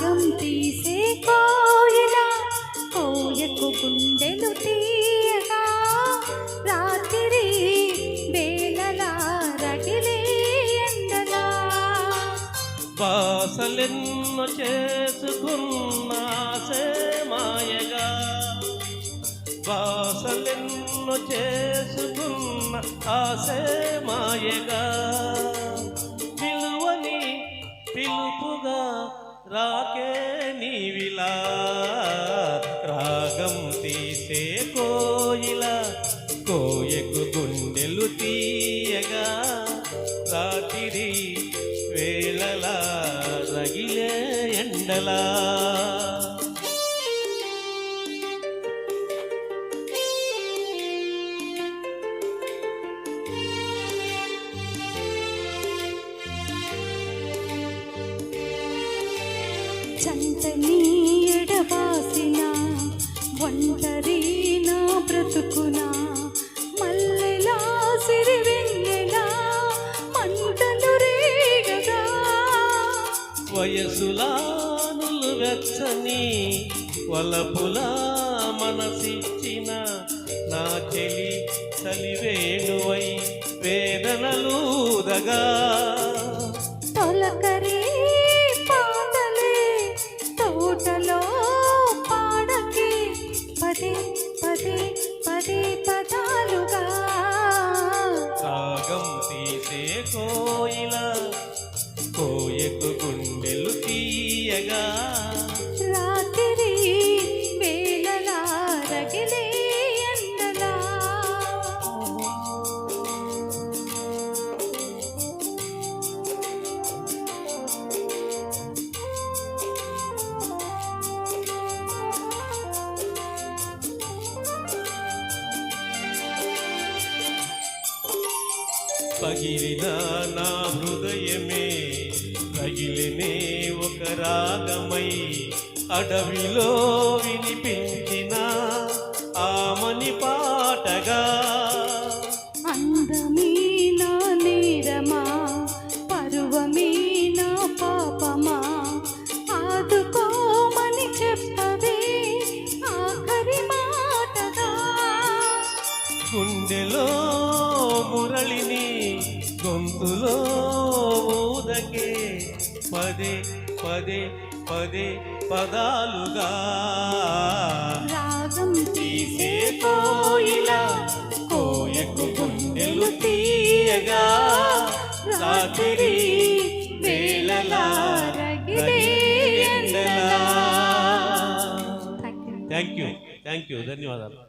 రాగం తీసే కోయిల కోయకు గుండెలు తీయగా. రాత్రి వేళలా రగిలే ఎండలా. బాసలెన్నో చేసుకున్నా మాయగా. బాసలెన్నో చేసుకున్న ఆసే మాయగా. పిలువని పిలుపుగా రాకే నీవిలా రాగం తీసే కోయిల కోయకు గుండెలు తీయగా రాత్రి వేళలా రగిలే ఎండలా. చంత నీడవాసిన ఒంటరి నా బ్రతుకునా మల్లెలా సిరివెన్నెలా మంటలు రేగగా. వయసులా వెచ్చని వలపులా మనసిచ్చిన నా చెలి చలివేణువై వేదనలూదగా. తొలకరి తీయగా రాత్రి వేళలా రగిలే ఎండలా పగిలిన నా హృదయమే పగిలినే ఒక రాగమై అడవిలో వినిపించిన ఆమని పాటగా. అందమీనా నేరమా పరువమీనా పాపమా ఆదుకోమని చెప్పవే ఆఖరి మాటగా. గుండెలో మురళిని గొంతులో ఊదకే పదే పదే పదే పదాలుగా. రాగం తీసే కోయిల కోయకు గుండెలు తీయగా. రాత్రి వేళలా థ్యాంక్ యూ థ్యాంక్ యూ ధన్యవాదాలు.